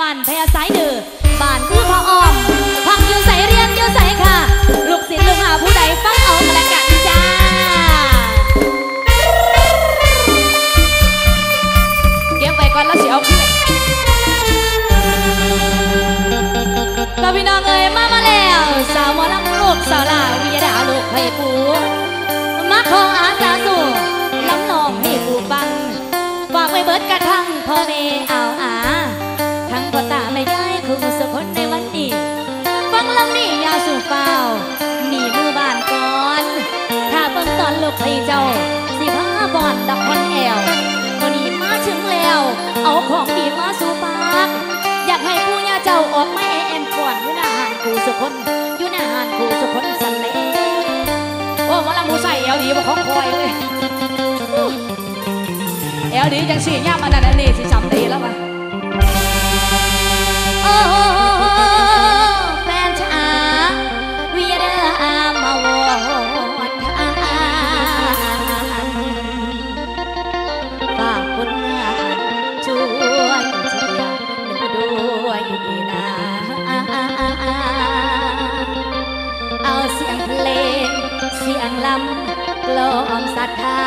บ้านแพ้สายเดือบ้านคือพ่ออ้อมพักอยู่ใส่เรียนอยู่ใส่ค่ะ ลูกศิษย์ลูกหาผู้ใดฟังเอาละกันจ้าเก็บไว้ก่อนแล้วสิเอาขึ้นก็พี่น้องเอ๋ยมามาแล้ว สาวมอลำลูกสาวลาวิยดาลูกไผ่ปูมาขออาสา อนลูกให้เจ้า สิพาบอนดักคอนแอววันนี้มาถึงแล้ว เอาของดีมาสู่ปาก อยากให้ผู้ย่าเจ้าออกมาแอนก่อนอยู่หน้าหานกูสุคนอยู่หน้าหานกูสุคนสันเลโอ้มาละมูใส่เอลดีบ่ของคอยเลยเอลดีจังสี่ย่ามันนั่นนี่สิจำดีแล้วมั้โำกล่อมศรัทธา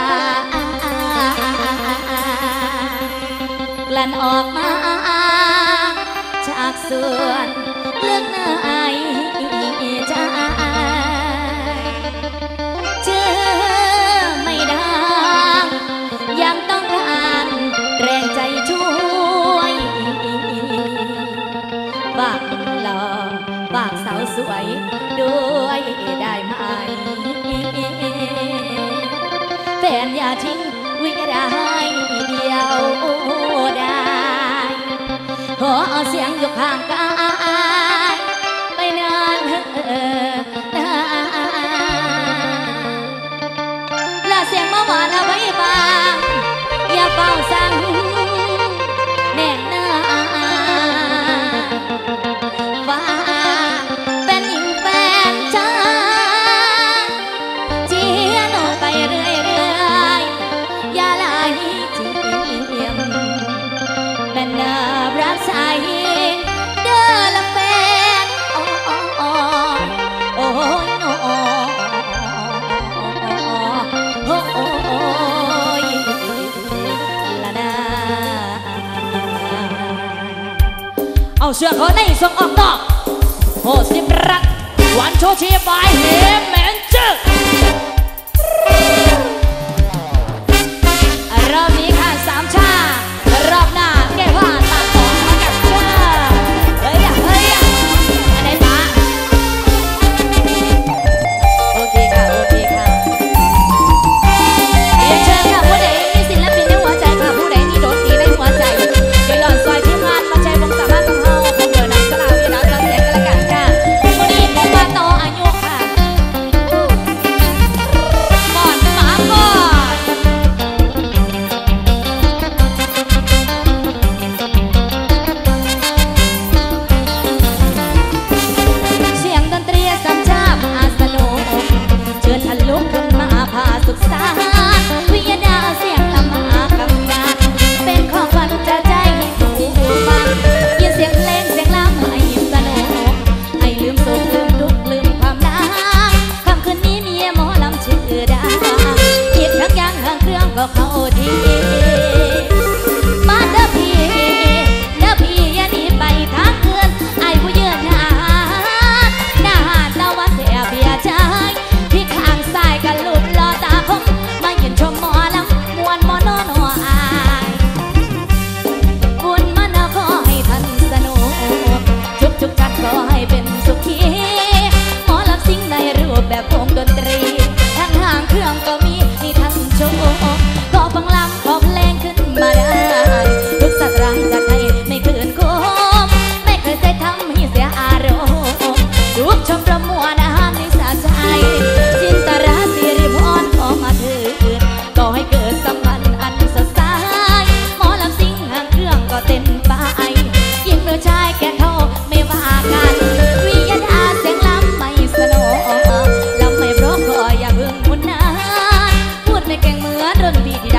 กลั่นออกมาจากส่วนเลือกน้ายใจเจอไม่ได้ยังต้องการแรงใจช่วยฝากหล่อฝากสาวสวยด้วยได้ไหม ขอเอาเสียงยกห่างกัน เอาเสื้อเขาในส่งออกดอกโหสิบรักหวานโชว์ชีบายเฮมแมนเจอร์ ก็เข้าทีมาเด้อพี่เด้อพี่อย่านีไปทางเกินไอ้ผู้เยือนหาหนาหาตะวันแสีเบียใจพี่ข้างซ้ายกันลุบลอตาคมมาเห็นชมหมอลำมวนมอนอนหัวอายบุญมันขอให้ทันสนุกจุกจุกท่านขอให้เป็นสุขีหมอลำสิ่งในรูปแบบวงดนตรี Ladrón Vidra.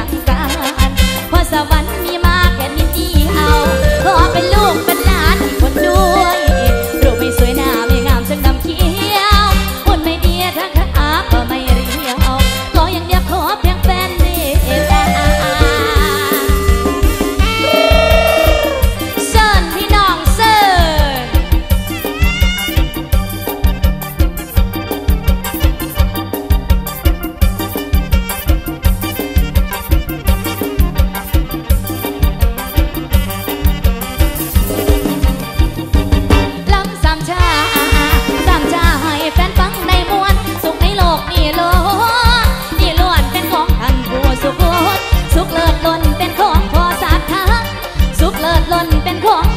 นเป็นของ